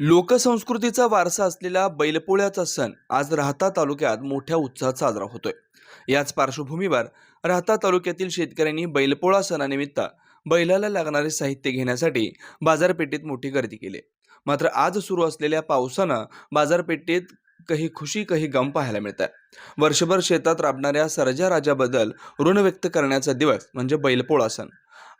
लोकसंस्कृतीचा वारसा असलेला बैलपोळ्याचा सण आज राहता तालुक्यात मोठ्या उत्साहात साजरा होतोय. याच पार्श्वभूमीवर राहता तालुक्यातील शेतकऱ्यांनी बैलपोळा सणानिमित्त बैलाला लागणारे साहित्य घेण्यासाठी बाजारपेठेत मोठी गर्दी केली. मात्र आज सुरू असलेल्या पावसानं बाजारपेठेत काही खुशी काही गम पाहायला मिळतात वर्षभर शेतात राबणाऱ्या सर्जा राजाबद्दल ऋण व्यक्त करण्याचा दिवस म्हणजे बैलपोळा सण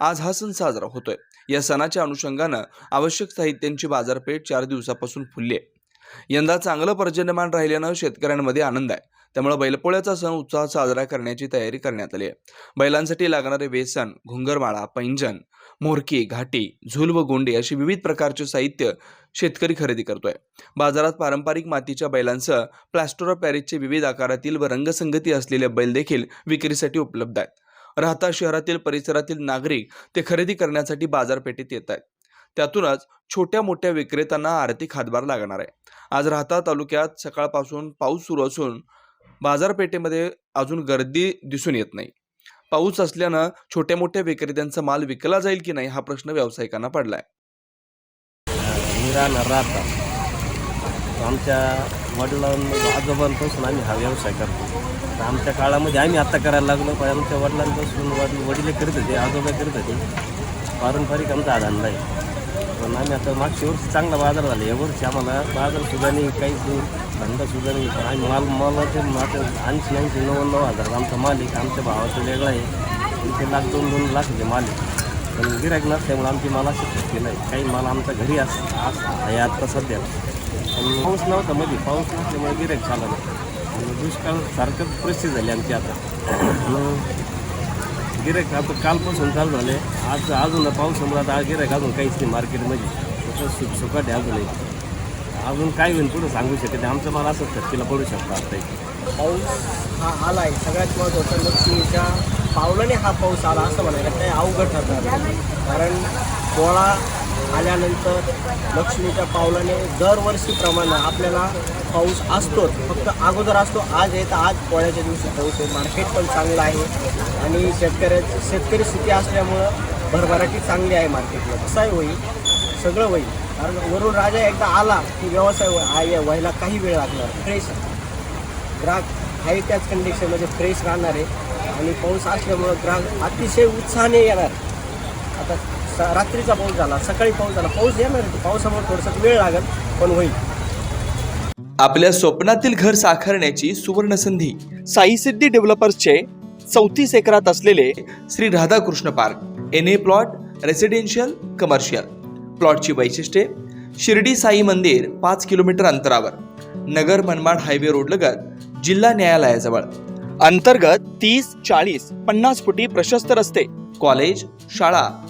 आज हा सण साजरा होतोय. या सणाच्या अनुषंगानं आवश्यक साहित्यांची बाजारपेठ चार दिवसापासून फुलली आहे. यंदा चांगलं पर्जन्यमान राहिल्यानं शेतकऱ्यांमध्ये आनंद आहे. त्यामुळे बैलपोळ्याचा सण उत्साहात साजरा करण्याची तयारी करण्यात आली आहे. बैलांसाठी लागणारे वेसन घुंगरमाळा पैंजण मोरकी घाटी झूल व गोंडे अशी विविध प्रकारचे साहित्य शेतकरी खरेदी करतोय. बाजारात पारंपरिक मातीच्या बैलांसह प्लॅस्टर ऑफ पॅरिसचे विविध आकारातील व रंगसंगती असलेले बैल देखील विक्रीसाठी उपलब्ध आहेत. राहता शहरातील परिसरातील नागरिक ते खरेदी करण्यासाठी बाजारपेठेत येत आहेत. त्यातूनच छोट्या मोठ्या विक्रेत्यांना आर्थिक हातभार लागणार आहे. आज राहता तालुक्यात सकाळपासून पाऊस सुरू असून बाजारपेठेमध्ये अजून गर्दी दिसून येत नाही. पाऊस असल्यानं छोट्या मोठ्या विक्रेत्यांचा माल विकला जाईल की नाही हा प्रश्न व्यावसायिकांना पडलाय. आहे आमच्या वडिलां आजोबांपासून आम्ही हा व्यवसाय करतो. तर आमच्या काळामध्ये आम्ही आत्ता करायला लागलो पण आमच्या वडिलांपासून वडील वडील करत होते आजोबा करत होते. पारंपरिक आमचा हा धंदा आहे. पण आम्ही आता मागच्या वर्षी चांगला बाजार झाला. या वर्षी आम्हाला बाजारसुद्धा नाही काहीच धंदासुद्धा धंदा नाही. पण आम्ही माल मालाचे आता ऐंशी ऐंशी नव्वद नऊ हजार आमचा मालिक आमच्या भावाचं वेगळा आहे. आणि लाख दोन दोन लाखाचे मालिक. पण गिरायक नसल्यामुळे आमची माल असं केलं आहे काही माल आमच्या घरी अस अस- आहे आत्ता सध्या. आणि पाऊस नव्हता मध्ये पाऊस नसल्यामुळे गिरायक चाललं नाही. आणि दुष्काळ सारखं परिस्थिती झाली आमची आता. गिरायक आता कालपासून चालू झाले. आज अजून पावसामुळे आता गिरायक अजून काहीच नाही मार्केटमध्ये तसं सुख सुखाट आहे अजूनही. अजून काय होईल पुढं सांगू शकत नाही. आमचा माल असंच खर्चीला पडू शकतो आता इथे. पाऊस हा आला आहे सगळ्यात महत्त्वाचं लक्ष्मीच्या पावलाने हा पाऊस आला असं म्हणायला काही अवघड ठरणार कारण पोळा आल्यानंतर लक्ष्मीच्या पावलाने दरवर्षीप्रमाणे आपल्याला पाऊस असतोच फक्त अगोदर असतो आज आहे तर आज पोळ्याच्या दिवशी पाऊस आहे. मार्केट पण चांगलं आहे. आणि शेतकऱ्याची शेतकरी स्थिती असल्यामुळं भरभराटी चांगली आहे मार्केटला कसंही होईल सगळं होईल. कारण वरून राजा एकदा आला की व्यवसाय व्ह- या व्हायला काही वेळ लागणार फ्रेश ग्राहक हाही त्याच कंडिशनमध्ये फ्रेश राहणार आहे. आणि पाऊस असल्यामुळं ग्राहक अतिशय उत्साहाने येणार. आता रात्रीचा पाऊस झाला सकाळी पाऊस झाला. पाऊस येणार आहे. पावसामुळे थोडंसं वेळ लागेल पण होईल. आपल्या स्वप्नातील घर साकारण्याची सुवर्ण संधी साई सिद्धी डेव्हलपर्सचे चौतीस एकरात असलेले Shri Radhakrishna park N A plot residential commercial प्लॉटची वैशिष्ट्ये शिर्डी साई मंदिर पाच किलोमीटर अंतरावर. नगर मनमाड हायवे रोड लगत जिल्हा न्यायालयाजवळ. अंतर्गत तीस चाळीस पन्नास फुटी प्रशस्त रस्ते. कॉलेज शाळा